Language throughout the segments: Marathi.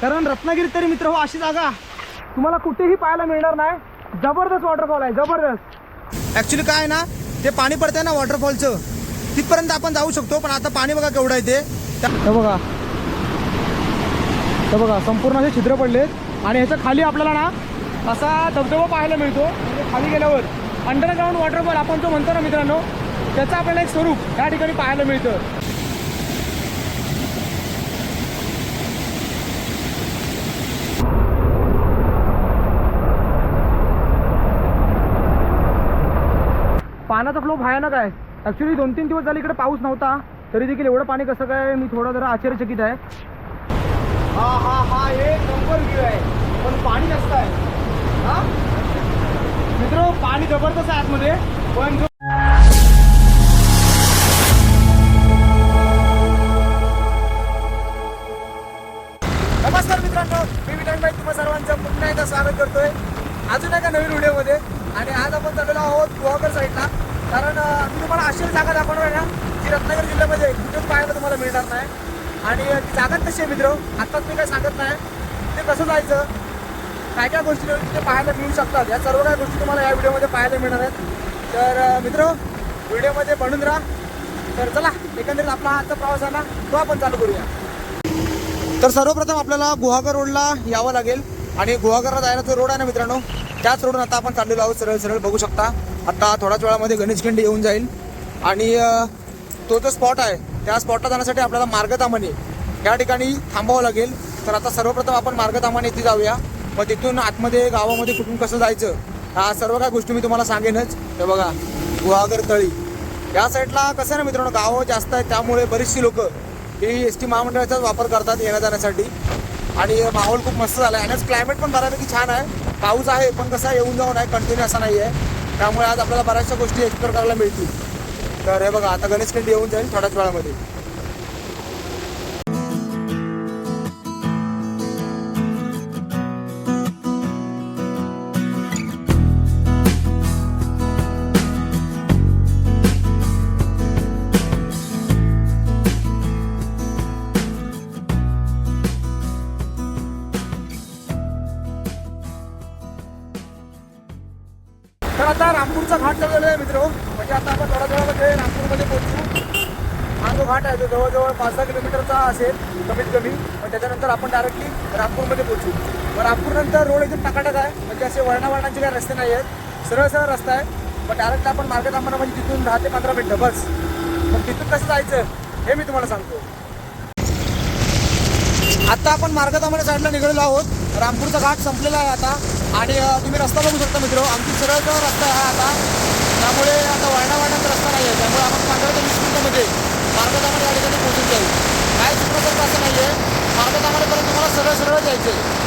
कारण रत्नागिरीत तरी मित्र हो अशी जागा तुम्हाला कुठेही पाहायला मिळणार नाही. जबरदस्त वॉटरफॉल आहे जबरदस्त. ऍक्च्युली काय ना ते पाणी पडतंय ना वॉटरफॉलचं तिथपर्यंत आपण जाऊ शकतो पण आता पाणी बघा केवढं आहे ते. हे बघा. हे बघा संपूर्ण असे छिद्र पडलेत. आणि ह्याच्या खाली आपल्याला ना असा धबधबा पाहायला मिळतो. म्हणजे खाली गेल्यावर. अंडरग्राऊंड वॉटरफॉल आपण जो म्हणतो ना मित्रांनो त्याचं आपल्याला एक स्वरूप या ठिकाणी पाहायला मिळतं. पाण्याचा फ्लो भयानक आहे. ॲक्च्युली दोन तीन दिवस झाले इकडे पाऊस नव्हता तरी देखील एवढं पाणी कसं काय मी थोडं जरा आश्चर्यचकित आहे. हा हा हा एक नंबर व्ह्यू आहे पण पाणी जास्त आहे. हा? मित्र पाणी जबरदस्त आहे आतमध्ये पण जो जागा दाखवणार ना? जी रत्नागिरी जिल्ह्यामध्ये कुठेच पाहायला तुम्हाला मिळणार नाही. आणि ती जागा कशी आहे मित्र आत्ताच मी काय सांगत नाही. ते कसं जायचं? काय काय गोष्टी तिथे पाहायला मिळू शकतात? या सर्व काही गोष्टी तुम्हाला या व्हिडिओमध्ये पाहायला मिळणार आहेत. तर मित्र व्हिडिओमध्ये बनून राहा. तर चला एकंदरीत आपला आजचा प्रवास आहे ना तो आपण चालू करूया. तर सर्वप्रथम आपल्याला गुहागर रोडला यावं लागेल. आणि गुहागरला जायला जो रोड आहे ना मित्रांनो त्याच रोडून आता आपण चाललेलो आहोत. सरळ सरळ बघू शकता. आता थोड्याच वेळामध्ये गणेशखिंडी येऊन जाईल. आणि तो जो स्पॉट आहे त्या स्पॉटला जाण्यासाठी आपल्याला मार्गतामणी या ठिकाणी थांबावं लागेल. तर आता सर्वप्रथम आपण मार्गतामणी इथे जाऊया. मग तिथून आतमध्ये गावामध्ये कुठून कसं जायचं हा सर्व काही गोष्टी मी तुम्हाला सांगेनच. हे बघा गुहागर तळी. या साईडला कसं आहे ना मित्रांनो गावं जास्त आहेत त्यामुळे बरीचशी लोक ही एस टी महामंडळाचाच वापर करतात येण्या जाण्यासाठी. आणि माहोल खूप मस्त झाला आहे आणि क्लायमेट पण बऱ्यापैकी छान आहे. पाऊस आहे पण कसं येऊन जाऊन आहे कंटिन्यू असा नाही आहे त्यामुळे आज आपल्याला बऱ्याचशा गोष्टी एक्सप्लोर करायला मिळतील. तर हे बघा आता गणेश खंडी येऊन जाईल थोड्याच वेळामध्ये. तर आता रामपूरचा घाट चाललेला आहे मित्र म्हणजे आता आपण थोड्या वेळामध्ये रामपूरमध्ये पोहोचू हा जो घाट आहे तो जवळजवळ पाच सहा किलोमीटरचा असेल कमीत कमी पण त्याच्यानंतर आपण डायरेक्टली रामपूरमध्ये पोहोचू. मग नागपूरनंतर रोड एकदम टाकाटक आहे. म्हणजे असे वळणावळणाचे काही रस्ते नाही आहेत. सरळ सरळ रस्ता आहे. पण डायरेक्ट आपण मार्केट आम्हाला म्हणजे तिथून दहा ते पंधरा मिनटं बस. मग तिथून कसं जायचं हे मी तुम्हाला सांगतो. आता आपण मार्गतामध्ये साईडला निघालेलो आहोत. रामपूरचा घाट संपलेला आहे आता. आणि तुम्ही रस्ता बघू शकता मित्र. आमची सरळ सरळ रस्ता आहे आता. त्यामुळे आता वळणा रस्ता नाही आहे. त्यामुळे आपण पंधरा ते वीस मिनिटामध्ये मार्गदामाने या ठिकाणी पोहोचून जाईल काय चुकण्यासारखं असं नाही आहे मार्गदामानेपर्यंत तुम्हाला सरळ सरळ जायचं आहे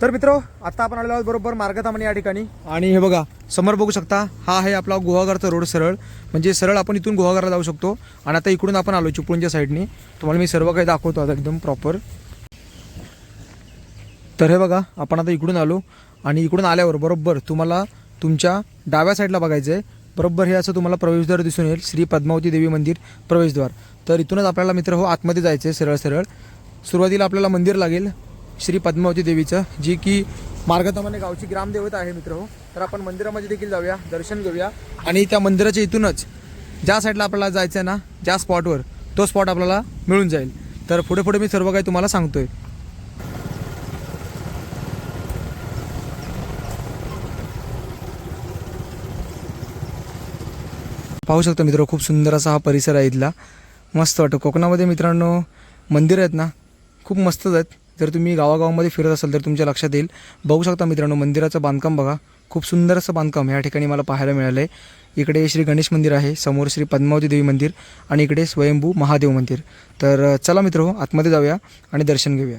तर मित्र आता आपण आलेलो आहोत बरोबर मार्गतामणी या ठिकाणी. आणि हे बघा समोर बघू शकता हा आहे आपला गुहागरचा रोड सरळ. म्हणजे सरळ आपण इथून गुहागरला जाऊ शकतो. आणि आता इकडून आपण आलो चिपळूणच्या साईडने. तुम्हाला मी सर्व काही दाखवतो आता एकदम प्रॉपर तर हे बघा आपण आता इकडून आलो. आणि इकडून आल्यावर बरोबर तुम्हाला तुमच्या डाव्या साईडला बघायचं आहे बरोबर हे असं तुम्हाला प्रवेशद्वार दिसून येईल. श्री पद्मावती देवी मंदिर प्रवेशद्वार. तर इथूनच आपल्याला मित्र हो आतमध्ये जायचं आहे सरळ सरळ. सुरुवातीला आपल्याला मंदिर लागेल श्री पद्मावती देवीचं जी की मार्गतामाने गावची ग्रामदेवता आहे मित्र हो. तर आपण मंदिरामध्ये देखील जाऊया दर्शन घेऊया. आणि त्या मंदिराच्या इथूनच ज्या साईडला आपल्याला जायचं आहे ना ज्या स्पॉटवर तो स्पॉट आपल्याला मिळून जाईल. तर पुढे पुढे मी सर्व काही तुम्हाला सांगतोय. पाहू शकता मित्र खूप सुंदर असा हा परिसर आहे इथला. मस्त वाटतं. कोकणामध्ये मित्रांनो मंदिरं आहेत ना खूप मस्तच आहेत. जर तुम्ही गावागावामध्ये फिरत असाल तर तुमच्या लक्षात येईल. बघू शकता मित्रांनो मंदिराचं बांधकाम बघा. खूप सुंदर असं बांधकाम या ठिकाणी मला पाहायला मिळालं आहे इकडे श्री गणेश मंदिर आहे समोर श्री पद्मावती देवी मंदिर आणि इकडे स्वयंभू महादेव मंदिर. तर चला मित्र आतमध्ये जाऊया आणि दर्शन घेऊया.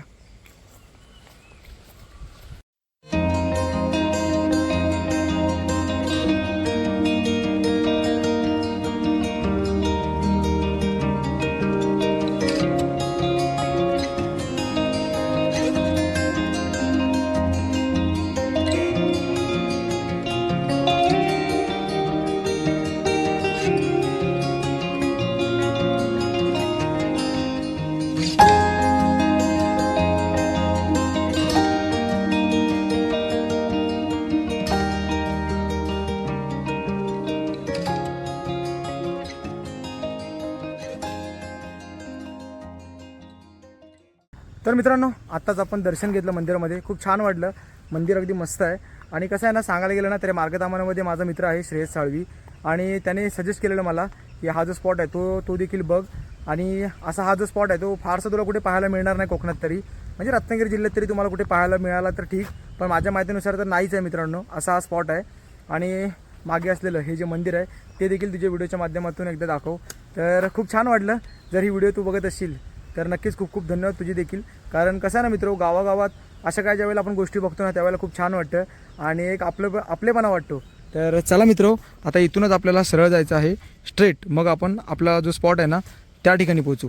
मित्रांनो आत्ताच आपण दर्शन घेतलं मंदिरामध्ये. खूप छान वाटलं. मंदिर अगदी मस्त आहे. आणि कसं आहे ना सांगायला गेलं ना तरी मार्गदामानामध्ये माझा मित्र आहे श्रेयस साळवी. आणि त्याने सजेस्ट केलेलं मला की हा जो स्पॉट आहे तो तो देखील बघ. आणि असा हा जो स्पॉट आहे तो फारसा तुला कुठे पाहायला मिळणार नाही कोकणात तरी. म्हणजे रत्नागिरी जिल्ह्यात तरी तुम्हाला कुठे पाहायला मिळाला तर ठीक पण माझ्या माहितीनुसार तर नाहीच आहे मित्रांनो असा हा स्पॉट आहे. आणि मागे असलेलं हे जे मंदिर आहे ते देखील तुझ्या व्हिडिओच्या माध्यमातून एकदा दाखव. तर खूप छान वाटलं. जर ही व्हिडिओ तू बघत असशील तर नक्कीच खूप खूप धन्यवाद तुझी देखील. कारण कसं आहे ना मित्र गावागावात अशा काय ज्यावेळेला आपण गोष्टी बघतो ना त्यावेळेला खूप छान वाटतं. आणि एक आपलं आपलेपणा वाटतो. तर चला मित्र आता इथूनच आपल्याला सरळ जायचं आहे. स्ट्रेट मग आपण आपला जो स्पॉट आहे ना त्या ठिकाणी पोहोचू.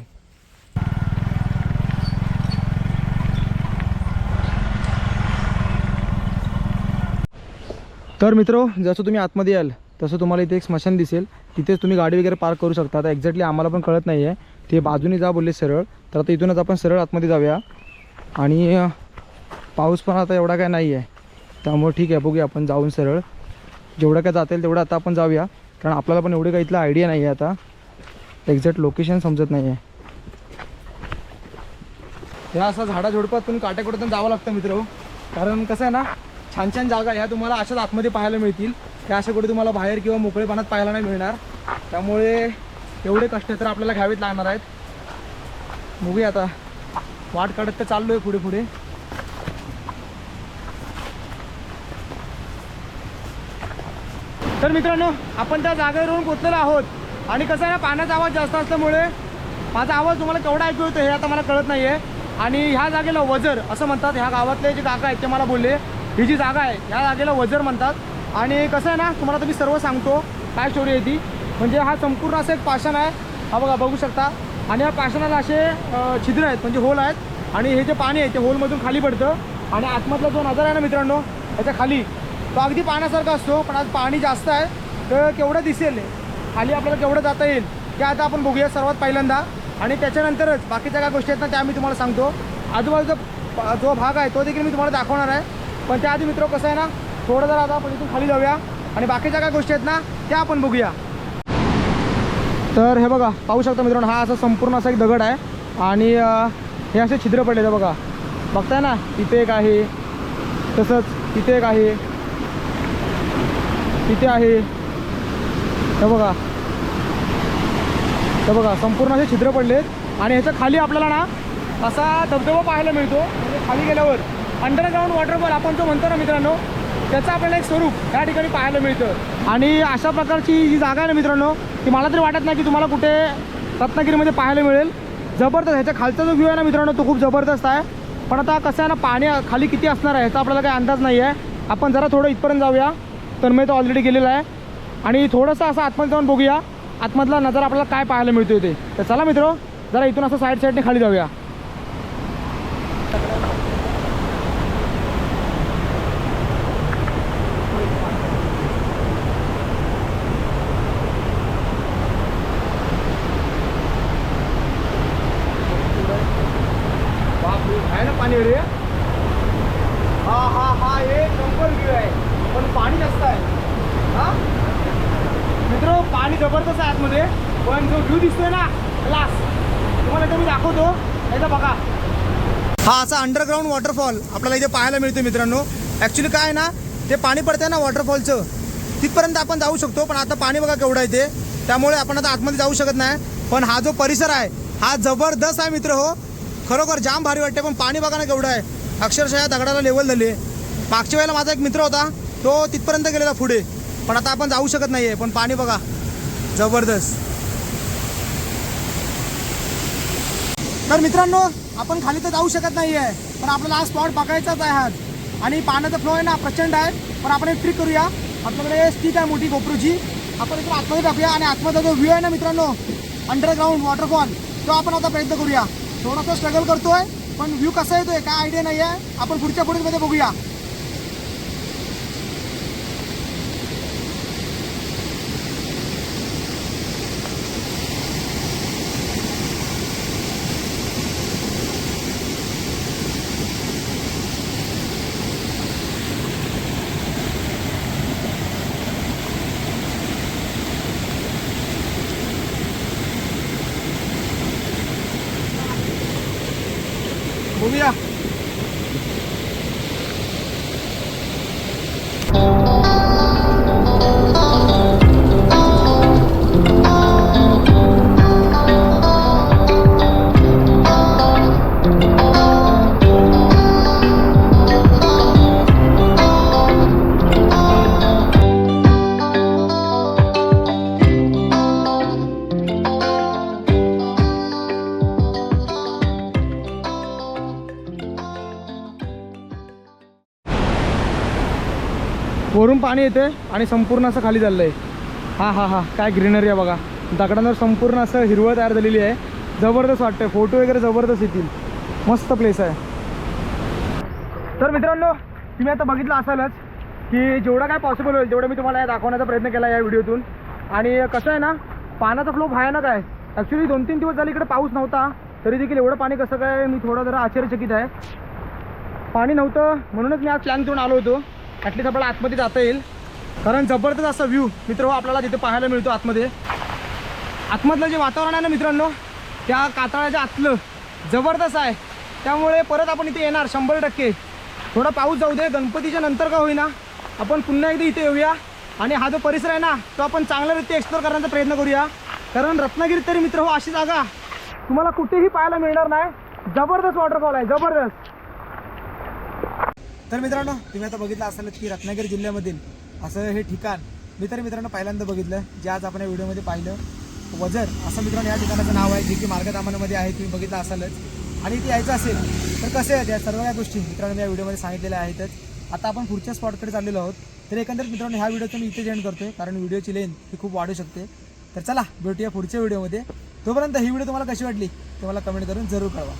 तर मित्र जसं तुम्ही आतमध्ये याल तसं तुम्हाला इथे एक स्मशान दिसेल. तिथेच तुम्ही गाडी वगैरे पार्क करू शकता. आता एक्झॅक्टली आम्हाला पण कळत नाही आहे ते बाजूने जा बोलले सरळ. तर आता इथूनच आपण सरळ आतमध्ये जाऊया. आणि पाऊस पण आता एवढा काय नाही आहे त्यामुळे ठीक आहे बघूया आपण जाऊन सरळ. जेवढं काय जाता येईल तेवढं आता आपण जाऊया. कारण आपल्याला पण एवढी काही इथलं आयडिया नाही आहे आता. एक्झॅक्ट लोकेशन समजत नाही आहे ह्या असं झाडा झुडपातून काट्याकुट्यातून जावं लागतं मित्र हो. कारण कसं आहे ना छान छान जागा ह्या तुम्हाला अशाच आतमध्ये पाहायला मिळतील. त्या अशा कुठे तुम्हाला बाहेर किंवा मोकळेपणात पाहायला नाही मिळणार. त्यामुळे एवढे कष्ट तर आपल्याला घ्यावेच लागणार आहेत. बघूया आता. वाट काढत तर चाललो आहे पुढे पुढे. तर मित्रांनो आपण त्या जागेवरून पोचलेलो आहोत. आणि कसं आहे ना पाण्याचा आवाज जास्त असल्यामुळे माझा आवाज तुम्हाला केवढा ऐकू येतो हे आता मला कळत नाही आहे आणि ह्या जागेला वजर असं म्हणतात. ह्या गावातले जे काका आहेत ते मला बोलले. ही जी जागा आहे या जागेला वजर म्हणतात. आणि कसं आहे ना तुम्हाला तुम्ही सर्व सांगतो काय स्टोरी आहे ती. म्हणजे हा संपूर्ण असं एक पाषाण आहे. हा बघा बघू शकता. आणि या पाषाणाला असे छिद्र आहेत म्हणजे होल आहेत. आणि हे जे पाणी आहे ते होलमधून खाली पडतं. आणि आतमधला जो नजर आहे ना मित्रांनो त्याच्याखाली तो अगदी पाण्यासारखा असतो पण आज पाणी जास्त आहे. तर केवढं दिसेल? खाली आपल्याला केवढं जाता येईल? ते आता आपण बघूया सर्वात पहिल्यांदा. आणि त्याच्यानंतरच बाकीच्या काय गोष्टी आहेत ना त्या मी तुम्हाला सांगतो. आजूबाजूचा जो भाग आहे तो देखील मी तुम्हाला दाखवणार आहे. पण त्याआधी मित्र कसं आहे ना थोडं जर आता आपण इथून खाली जाऊया आणि बाकीच्या काय गोष्टी आहेत ना त्या आपण बघूया. तर हे बघा पाहू शकता मित्रांनो हा असा संपूर्ण असा एक दगड आहे आणि हे असे छिद्र पडले बघा. बघताय ना इथे एक आहे तसंच इथे एक आहे इथे आहे. हे बघा. हे बघा संपूर्ण असे छिद्र पडलेत आणि ह्याच्या खाली आपल्याला ना असा धबधबा पाहायला मिळतो. म्हणजे खाली गेल्यावर. अंडरग्राऊंड वॉटरफॉल आपण जो म्हणतो ना मित्रांनो त्याचं आपल्याला एक स्वरूप या ठिकाणी पाहायला मिळतं. आणि अशा प्रकारची जी जागा आहे ना मित्रांनो ती मला तरी वाटत नाही की तुम्हाला कुठे रत्नागिरीमध्ये पाहायला मिळेल. जबरदस्त ह्याच्या खालचा जो व्ह्यू आहे ना मित्रांनो तो खूप जबरदस्त आहे. पण आता कसं आहे ना पाणी खाली किती असणार आहे ह्याचा आपल्याला काही अंदाज नाही आहे. आपण जरा थोडं इथपर्यंत जाऊया. तन्मय तो ऑलरेडी गेलेला आहे. आणि थोडंसं असं आतमध्ये जाऊन बघूया आतमधला नजर आपल्याला काय पाहायला मिळतो ते. तर चला मित्र जरा इथून असं साईड साईडने खाली जाऊया बापरे आहे ना पाणी रे हा हा हा एक नंबर व्ह्यू आहे पाणी जास्त आहे. हा? मित्र पाणी जबरदस्त आहे आतमध्ये. पण जो व्ह्यू दिसतोय ना क्लास तुम्हाला इथं मी दाखवतो. एकदा बघा. हा असा अंडरग्राऊंड वॉटरफॉल आपल्याला इथे पाहायला मिळतो मित्रांनो. ॲक्च्युली काय ना ते पाणी पडतंय ना वॉटरफॉलचं तिथपर्यंत आपण जाऊ शकतो पण आता पाणी बघा केवढं आहे ते. त्यामुळे आपण आता आतमध्ये जाऊ शकत नाही. पण हा जो परिसर आहे हा जबरदस्त आहे मित्र हो. खरोखर जाम भारी वाटते पण पाणी बघा ना केवढं आहे. अक्षरशः दगडाला लेवल झाली मागच्या वेळेला माझा एक मित्र होता तो तिथपर्यंत गेलेला पुढे. पण आता आपण जाऊ शकत नाही आहे पण पाणी बघा. जबरदस्त. तर मित्रांनो आपण खाली तर जाऊ शकत नाही आहे पण आपल्याला हा स्पॉट बघायचाच आहे आज. आणि पाण्याचा फ्लो आहे ना प्रचंड आहे. पण आपण एक ट्रिक करूया. आपल्याकडे स्टिक आहे मोठी गोप्रोची. आपण इकडे आतमध्ये टाकूया आणि आतमध्ये जो व्ह्यू आहे ना मित्रांनो अंडरग्राऊंड वॉटरफॉल तो आपण आता प्रयत्न करूया. थोडासा स्ट्रगल करतोय पण व्ह्यू कसा येतोय काय आयडिया नाही आहे आपण पुढच्या फोटोमध्ये बघूया. वरून पाणी येते आणि संपूर्ण असं खाली चाललंय. हा हा हा. काय ग्रीनरी आहे बघा. दगडांवर संपूर्ण असं हिरवळ तयार झालेली आहे. जबरदस्त वाटतंय. फोटो वगैरे जबरदस्त येतील. मस्त प्लेस आहे. तर मित्रांनो तुम्ही आता बघितलं असालच की जेवढं काय पॉसिबल होईल तेवढं मी तुम्हाला दाखवण्याचा प्रयत्न केला या व्हिडिओतून. आणि कसं आहे ना पाण्याचा फ्लो भयानक आहे. ॲक्च्युली दोन तीन दिवस झाले इकडे पाऊस नव्हता तरी देखील एवढं पाणी कसं काय मी थोडं जरा आश्चर्यचकित आहे. पाणी नव्हतं म्हणूनच मी आज प्लॅन करून आलो होतो. ॲटलीस्ट आपल्याला आतमध्ये जाता येईल. कारण जबरदस्त असा व्ह्यू मित्र हो आपल्याला तिथे पाहायला मिळतो आतमध्ये. आतमधलं जे वातावरण आहे ना मित्रांनो त्या कातळाच्या आतलं जबरदस्त आहे. त्यामुळे परत आपण इथे येणार शंभर टक्के. थोडा पाऊस जाऊ दे गणपतीच्या नंतर का होईना. आपण पुन्हा एकदा इथे येऊया. आणि हा जो परिसर आहे ना तो आपण चांगल्यारीत्या एक्सप्लोर करण्याचा प्रयत्न करूया. कारण रत्नागिरीत तरी मित्र हो अशी जागा तुम्हाला कुठेही पाहायला मिळणार नाही. जबरदस्त वॉटरफॉल आहे जबरदस्त. तर मित्रांनो तुम्ही आता बघितलं असाल की रत्नागिरी जिल्ह्यामधील असं हे ठिकाण मी तर मित्रांनो पहिल्यांदा बघितलं जे आज आपण या व्हिडिओमध्ये पाहिलं. वजर असं मित्रांनो या ठिकाणाचं नाव आहे जे की मार्गदामानामध्ये आहे तुम्ही बघितलं असालच. आणि इथे यायचं असेल तर कसं आहे या सर्व या गोष्टी मित्रांनो मी या व्हिडिओमध्ये सांगितलेल्या आहेतच. आता आपण पुढच्या स्पॉटकडे चाललेलो आहोत. तर एकंदरीत मित्रांनो ह्या व्हिडिओचं मी इथे एंड करतोय कारण व्हिडिओची लेन ही खूप वाढू शकते. तर चला भेटूया पुढच्या व्हिडिओमध्ये. तोपर्यंत ही व्हिडिओ तुम्हाला कशी वाटली ते मला कमेंट करून जरूर कळवा.